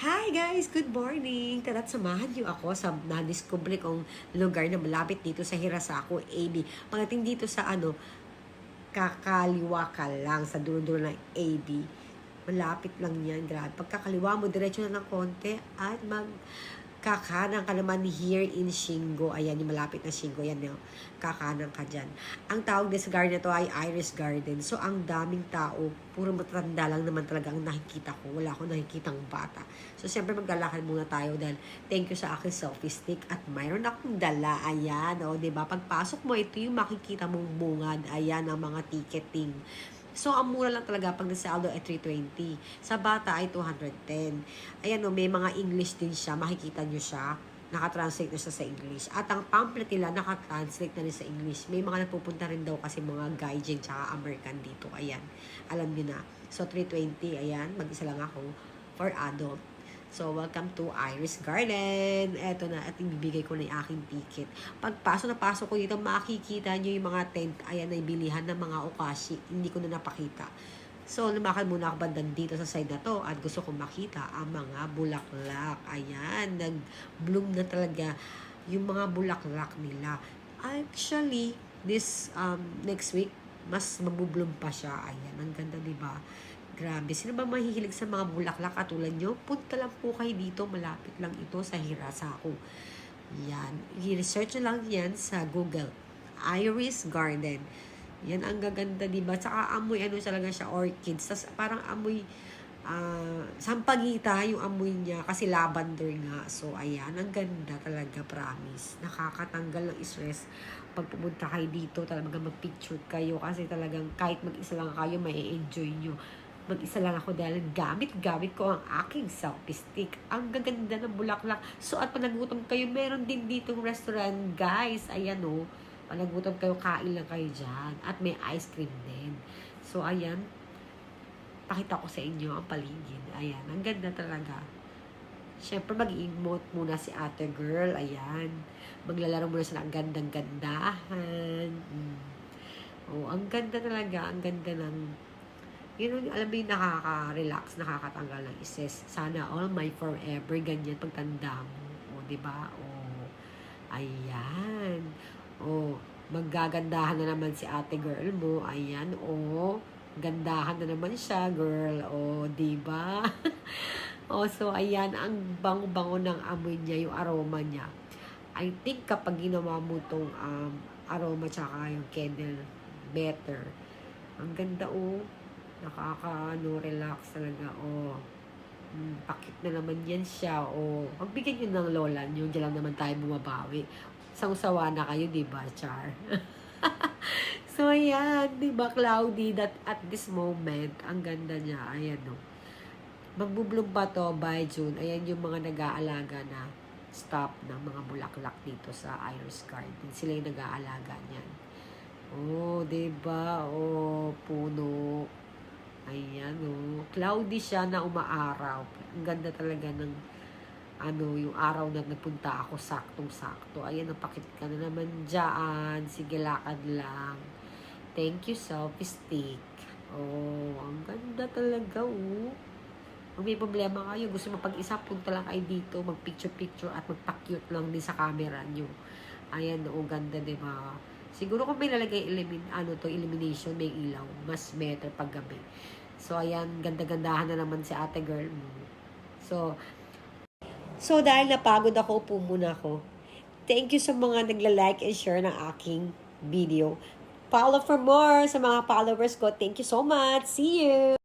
Hi guys! Good morning! Tara't samahan niyo ako sa na-discover kong lugar na malapit dito sa Hirasako, AB. Pagdating dito sa ano, kakaliwa ka lang sa dulo-dulo ng AB. Malapit lang yan, grabe. Pagkakaliwa mo, diretso na ng konti at mag kakanan ka naman here in Shingo. Ayan, yung malapit na Shingo. Yan yung kakanan ka dyan. Ang tawag din sa garden na to ay Iris Garden. So, ang daming tao. Puro matatanda lang naman talaga ang nakikita ko. Wala akong nakikitang bata. So, siyempre maglalakad muna tayo dahil thank you sa aking selfie stick at mayroon akong dala. Ayan, o, oh, diba? Pagpasok mo, ito yung makikita mong bungad. Ayan, ang mga ticketing. So, ang mura lang talaga pag nasa Aldo ay 320. Sa bata ay 210. Ayan o, may mga English din siya. Makikita nyo siya. Nakatranslate na siya sa English. At ang pamphlet nila, nakatranslate na rin sa English. May mga napupunta rin daw kasi mga Gaijin tsaka American dito. Ayan. Alam nyo na. So, 320. Ayan. Mag-isa lang ako for adult. So, welcome to Iris Garden. Eto na, at ibibigay ko na yung aking ticket. Pagpasok na pasok ko dito, makikita nyo yung mga tent. Ayan, na bilihan ng mga okashi. Hindi ko na napakita. So, lumakad muna ako bandang dito sa side na to at gusto kong makita ang mga bulaklak. Ayan, nag-bloom na talaga yung mga bulaklak nila. Actually, this um, next week, mas mabubloom pa siya. Ayan, ang ganda, di ba? Grabe. Sino ba mahihilig sa mga bulaklak katulad nyo? Punta lang po kayo dito. Malapit lang ito sa Hirasako. Yan. I-research lang yan sa Google. Iris Garden. Yan ang gaganda, di ba? Tsaka amoy, ano talaga siya, orchids. Tapos parang amoy, uh, sampagita yung amoy niya kasi lavender nga. So, ayan, ang ganda talaga, promise. Nakakatanggal ng stress pag pumunta kayo dito, talagang mag-picture kayo kasi talagang kahit mag-isa lang kayo, may enjoy nyo mag-isa lang ako dahil gamit-gamit ko ang aking selfie stick. Ang gaganda ng bulaklak. So, at pag nagutom kayo, meron din ditong restaurant, guys. Ayan. Oh. Pag nagutom kayo, kain lang kayo dyan. At may ice cream din. So, ayan. Pakita ko sa inyo ang paligid. Ayan, ang ganda talaga. Siyempre, mag-emote muna si ate girl. Ayan. Maglalaro muna sila ang gandang-gandahan. Mm. Oh, ang ganda talaga. Ang ganda ng yun alam mo yung nakaka-relax, nakakatanggal ng stress. Sana all my forever, ganyan pagtanda mo. O, di ba? O, ayan. O, maggagandahan na naman si ate girl mo. Ayan, o, gandahan na naman siya, girl. O, di ba? o, so, ayan, ang bango-bango ng amoy niya, yung aroma niya. I think kapag ginawa mo tong um, aroma tsaka yung candle, better. Ang ganda, oh nakaka-ano, relax talaga. O, oh, hmm, pakit na naman yan siya. O, oh, pagbigyan nyo ng lola nyo, dyan lang naman tayo bumabawi. Sangsawa na kayo, di ba, Char? so, ayan, di ba, cloudy that at this moment, ang ganda niya, ayan, no. Magbubloom pa to by June. Ayan yung mga nag-aalaga na stop ng mga bulaklak dito sa Iris Garden. Sila yung nag-aalaga niyan. Oh, 'di ba? Oh, puno. Ayan, oh. Cloudy siya na umaaraw. Ang ganda talaga ng ano, yung araw na nagpunta ako, saktong-sakto. Ayan, napakit ka na naman dyan. Sige, lakad lang. Thank you, selfie stick. Oh, ang ganda talaga, oh. Kung may problema kayo, gusto mo pag-isa, punta lang kayo dito, mag-picture-picture at magpa-cute lang din sa camera nyo. Ayan, oh, ganda, di ba? Siguro kung may lalagay elimin, ano to, illumination, may ilaw, mas better pag gabi. So, ayan, ganda-gandahan na naman si ate girl. So, so dahil napagod ako, upo muna ako. Thank you sa mga nagla-like and share ng aking video. Follow for more sa mga followers ko. Thank you so much. See you!